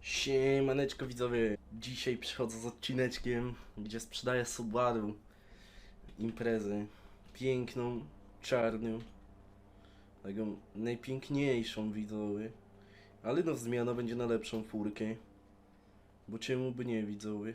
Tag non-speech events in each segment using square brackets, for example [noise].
Siemaneczko widzowie, dzisiaj przychodzę z odcineczkiem, gdzie sprzedaję Subaru imprezę piękną, czarną, taką najpiękniejszą widzowie, ale no zmiana będzie na lepszą furkę, bo czemu by nie widzowie,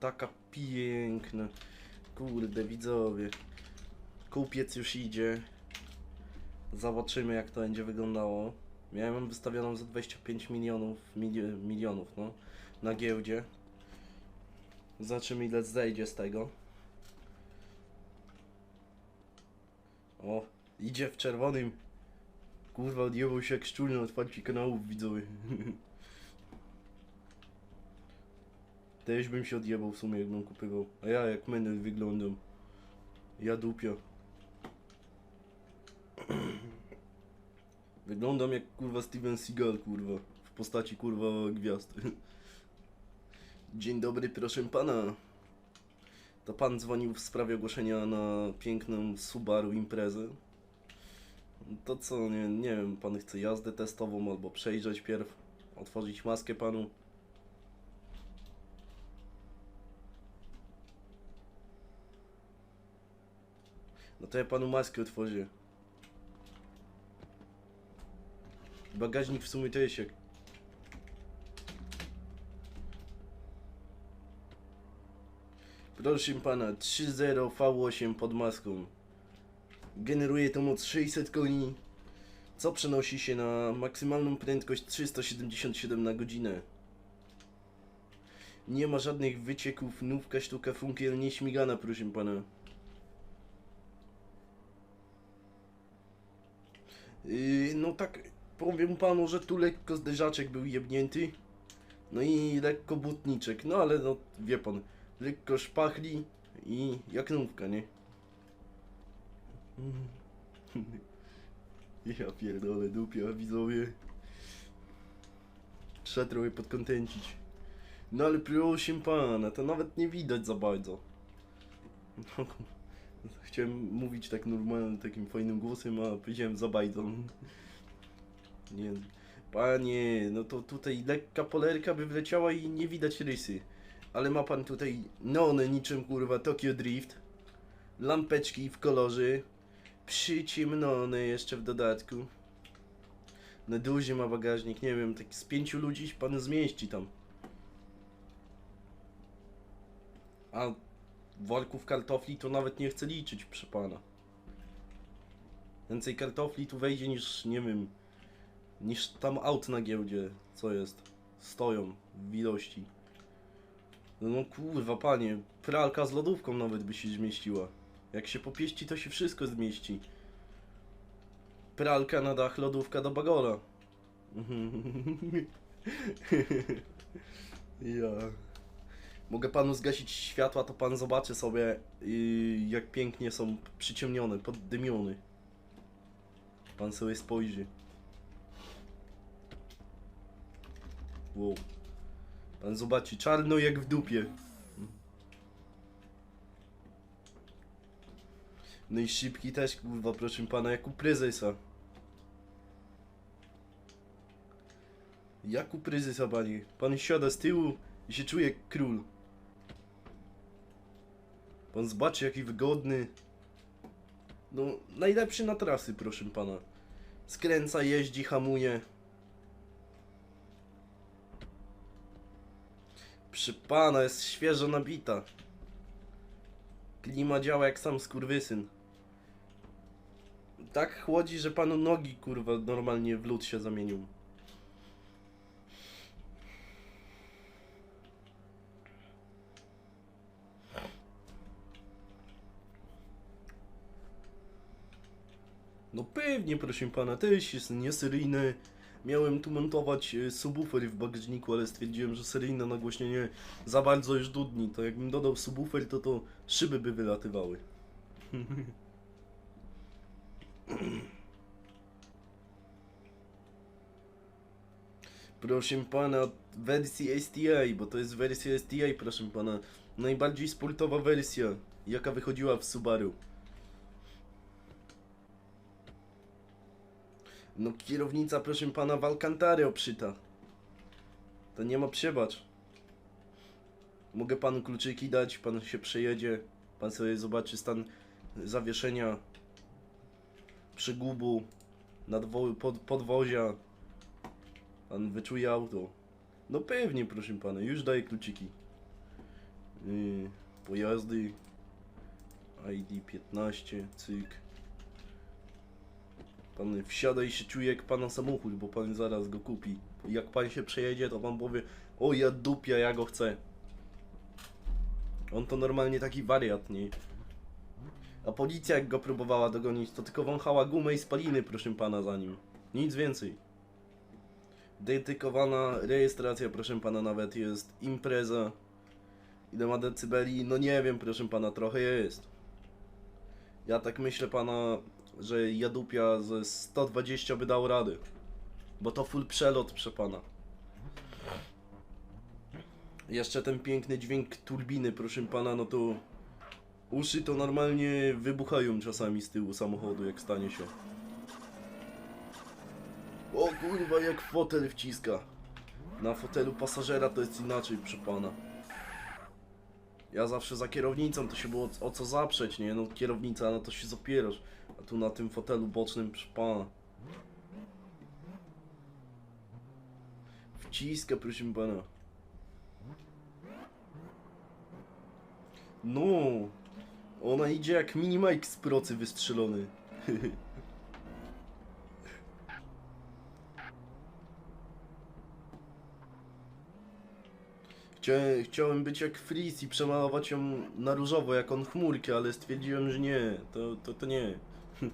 taka piękna, kurde widzowie, kupiec już idzie, zobaczymy jak to będzie wyglądało. Miałem wystawioną za 25 milionów, mili- milionów, no, na giełdzie. Zobaczymy ile zejdzie z tego. O, idzie w czerwonym. Kurwa, odjebał się jak szczur na otwarcie kanałów widzowie. [laughs] Też bym się odjebał w sumie jakbym kupywał. A ja jak menel wyglądam. Ja dupio. Wyglądam jak kurwa Steven Seagal, kurwa. W postaci kurwa gwiazd. [laughs] Dzień dobry, proszę pana. To pan dzwonił w sprawie ogłoszenia na piękną Subaru imprezę. To co, nie, nie wiem, pan chce jazdę testową albo przejrzeć pierw, otworzyć maskę panu. No to ja panu maskę otworzę. Bagażnik w sumie to jest jak... Proszę pana, 3.0 V8 pod maską. Generuje to moc 600 koni, co przenosi się na maksymalną prędkość 377 na godzinę. Nie ma żadnych wycieków, nówka, sztuka, funkiel, nie śmigana, proszę pana. Yy, no tak, powiem panu, że tu lekko zderzaczek był jebnięty. No i lekko butniczek, no ale no wie pan, lekko szpachli i jak nówka, nie? [laughs] Ja pierdolę dupia, widzowie. Trzeba trochę podkontencić. No ale proszę pana, to nawet nie widać za bardzo. No, [laughs] Chciałem mówić tak normalnie, takim fajnym głosem, a powiedziałem za bajdą. Nie. Panie, no to tutaj lekka polerka by wleciała i nie widać rysy. Ale ma pan tutaj neony niczym kurwa Tokyo Drift. Lampeczki w kolorze. Przyciemnone jeszcze w dodatku. No duży ma bagażnik, nie wiem, tak z pięciu ludzi się pan zmieści tam. A worków kartofli to nawet nie chcę liczyć, przy pana. Więcej kartofli tu wejdzie niż, nie wiem, niż tam aut na giełdzie, co jest, stoją w ilości. No kurwa, panie, pralka z lodówką nawet by się zmieściła. Jak się popieści, to się wszystko zmieści. Pralka na dach, lodówka do bagola. [laughs] ja. Mogę panu zgasić światła, to pan zobaczy sobie, yy, jak pięknie są przyciemnione, poddymione. Pan sobie spojrzy. Wow. Pan zobaczy, czarno jak w dupie. No i szybki też, kurwa, proszę pana, jak u prezesa. Jak u prezesa, panie. Pan siada z tyłu i się czuje jak król. Pan zobaczy, jaki wygodny. No, najlepszy na trasy, proszę pana. Skręca, jeździ, hamuje. Przy pana jest świeżo nabita. Klima działa jak sam skurwysyn. Tak chłodzi, że panu nogi kurwa normalnie w lód się zamienił. No pewnie, proszę pana, też jest nieseryjny. Miałem tu montować e, subwoofer w bagażniku, ale stwierdziłem, że seryjne nagłośnienie za bardzo już dudni. To jakbym dodał subwoofer, to to szyby by wylatywały. [clears throat] Proszę pana, wersji STI, bo to jest wersja STI, proszę pana. Najbardziej sportowa wersja, jaka wychodziła w Subaru. No kierownica, proszę pana, w Alcantara obszyta. To nie ma przebacz. Mogę panu kluczyki dać, pan się przejedzie, pan sobie zobaczy stan zawieszenia, przygubu, nadwo- pod, podwozia. Pan wyczuje auto. No pewnie, proszę pana, już daję kluczyki. Yy, pojazdy. ID 15, cyk. Pan wsiada i się czuje jak pana samochód, bo pan zaraz go kupi. Jak pan się przejedzie, to pan powie, o ja dupia, ja go chcę. On to normalnie taki wariat, nie? A policja jak go próbowała dogonić, to tylko wąchała gumę i spaliny, proszę pana, za nim. Nic więcej. Dedykowana rejestracja, proszę pana, nawet jest impreza. Ile ma decybeli? No nie wiem, proszę pana, trochę jest. Ja tak myślę pana, że jadupia ze 120 by dał rady. Bo to full przelot, proszę pana. Jeszcze ten piękny dźwięk turbiny, proszę pana, no to uszy to normalnie wybuchają czasami z tyłu samochodu, jak stanie się. O kurwa, jak fotel wciska. Na fotelu pasażera to jest inaczej, proszę pana. Ja zawsze za kierownicą to się było o co zaprzeć, nie? No kierownica, no to się zapierasz. A tu na tym fotelu bocznym, proszę pana. Wciska, proszę pana. No, ona idzie jak mini Mike z procy wystrzelony. [laughs] Chciałem, chciałem być jak Freeze i przemalować ją na różowo, jak on chmurkę, ale stwierdziłem, że nie, to, to, to nie. [laughs]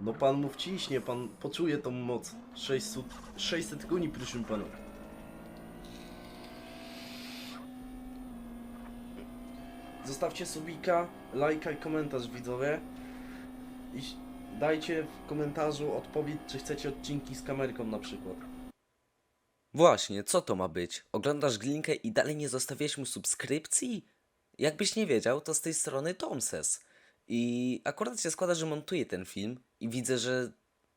No pan mu wciśnie, pan poczuje tą moc. 600, 600 koni, proszę pana. Zostawcie subika, lajka i komentarz widzowie. I dajcie w komentarzu odpowiedź, czy chcecie odcinki z kamerką na przykład. Właśnie, co to ma być? Oglądasz Glinkę i dalej nie zostawiłeś mu subskrypcji? Jakbyś nie wiedział, to z tej strony Tomses. I akurat się składa, że montuję ten film i widzę, że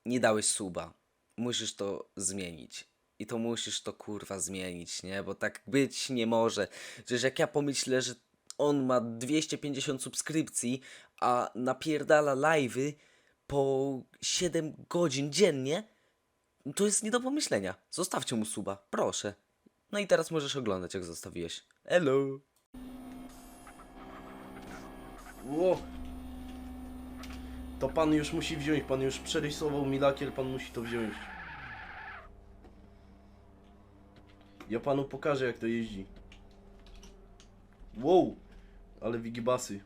nie dałeś suba. Musisz to zmienić. I to musisz to kurwa zmienić, nie? Bo tak być nie może. Przecież jak ja pomyślę, że on ma 250 subskrypcji, a napierdala live'y po 7 godzin dziennie, to jest nie do pomyślenia. Zostawcie mu suba, proszę. No i teraz możesz oglądać, jak zostawiłeś. Hello. Ło! To pan już musi wziąć, pan już przerysował mi lakier, pan musi to wziąć. Ja panu pokażę jak to jeździ. Wow! Ale wigibasy.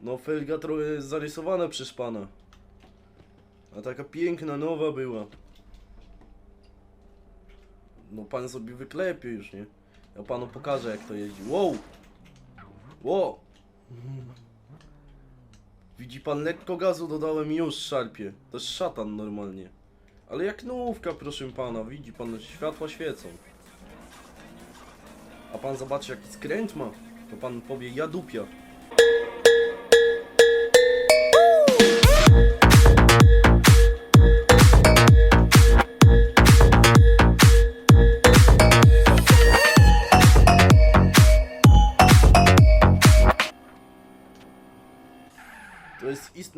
No felga trochę zarysowana przez pana. A taka piękna, nowa była. No pan sobie wyklepie już, nie? Ja panu pokażę jak to jeździ. Wow! Wow! Widzi pan, lekko gazu dodałem już szarpie. To jest szatan normalnie. Ale jak nówka, proszę pana, widzi pan, światła świecą. A pan zobaczy jaki skręt ma, to pan powie, ja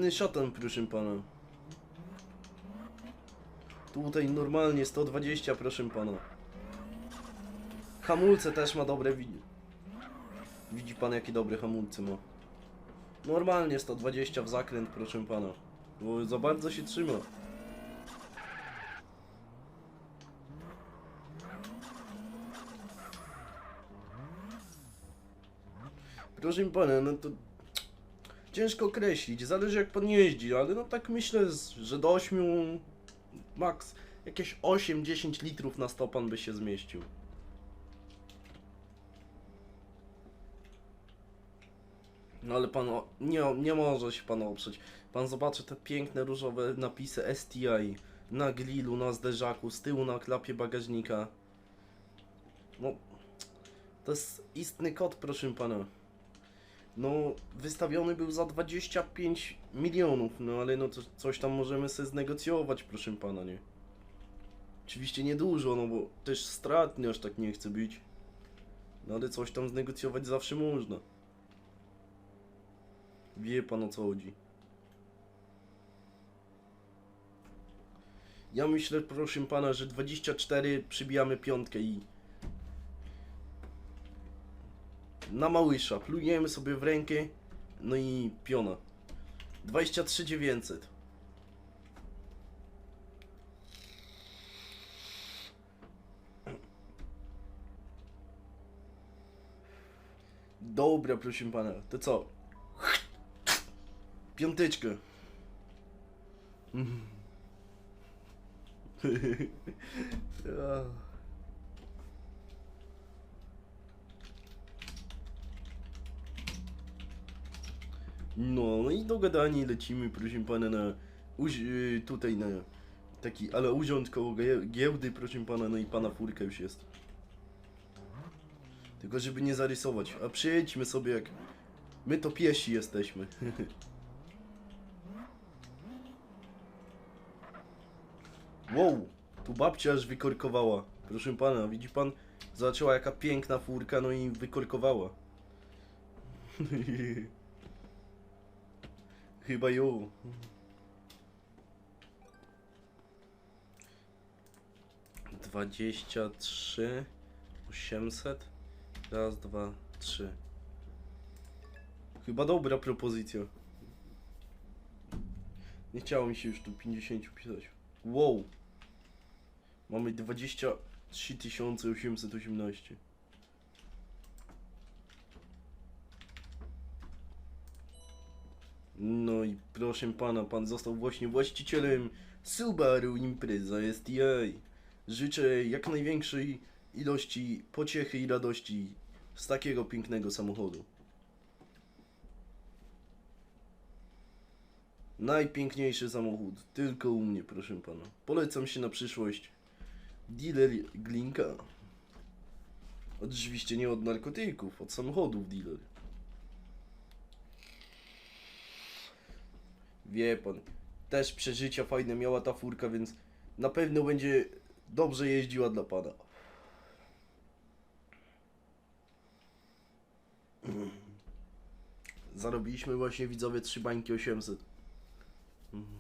jest istny szatan, proszę pana. Tutaj normalnie 120, proszę pana. Hamulce też ma dobre, widzi. Widzi pan jakie dobre hamulce ma. Normalnie 120 w zakręt, proszę pana. Bo za bardzo się trzyma. Proszę pana, no to ciężko określić, zależy jak pan jeździ, ale no tak myślę, że do 8, max jakieś 8-10 litrów na 100 pan by się zmieścił. No ale pan nie, nie może się pan oprzeć. Pan zobaczy te piękne różowe napisy STI na grillu, na zderzaku, z tyłu na klapie bagażnika. No, to jest istny kod, proszę pana. No, wystawiony był za 25 milionów, no ale no coś tam możemy sobie znegocjować, proszę pana, nie? Oczywiście niedużo, no bo też stratny aż tak nie chcę być. No ale coś tam znegocjować zawsze można. Wie pan o co chodzi. Ja myślę, proszę pana, że 24 przybijamy piątkę i na małysza plujemy sobie w rękę, no i piona. 23 900. Dobra, proszę pana, to co? Piąteczkę. Mhm. [laughs] [laughs] No, no i dogadani lecimy, proszę pana, na y, tutaj na taki, ale urząd koło gie- giełdy, proszę pana, no i pana furka już jest. Tylko żeby nie zarysować, a przyjedźmy sobie jak my to piesi jesteśmy. [laughs] wow, tu babcia aż wykorkowała. Proszę pana, widzi pan? Zobaczyła jaka piękna furka, no i wykorkowała. [laughs] Chyba ją. Dwadzieścia trzy osiemset. Raz, dwa, trzy. Chyba dobra propozycja. Nie chciało mi się już tu 50 pisać. Wow. Mamy 23 818. No i proszę pana, pan został właśnie właścicielem Subaru Impreza STI. Życzę jak największej ilości pociechy i radości z takiego pięknego samochodu. Najpiękniejszy samochód, tylko u mnie, proszę pana. Polecam się na przyszłość. Dealer Glinka. Oczywiście nie od narkotyków, od samochodów dealer. Wie pan, też przeżycia fajne miała ta furka, więc na pewno będzie dobrze jeździła dla pana. [clears throat] Zarobiliśmy właśnie widzowie 3 bańki 800. Mhm.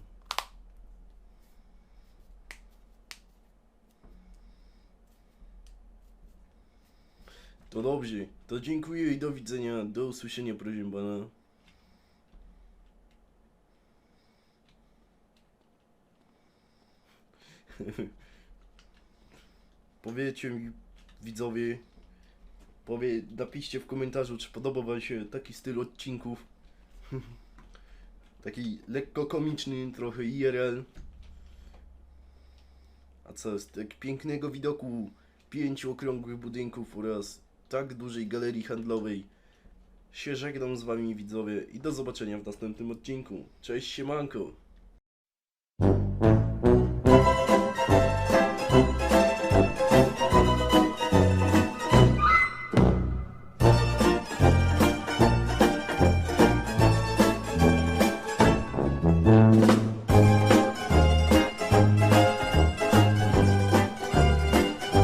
To dobrze, to dziękuję i do widzenia, do usłyszenia proszę pana. [laughs] Powiedzcie mi, widzowie, powie, napiszcie w komentarzu, czy podoba wam się taki styl odcinków. [laughs] Taki lekko komiczny, trochę IRL. A co z tak pięknego widoku pięciu okrągłych budynków oraz tak dużej galerii handlowej się żegnam z wami widzowie i do zobaczenia w następnym odcinku. Cześć siemanko!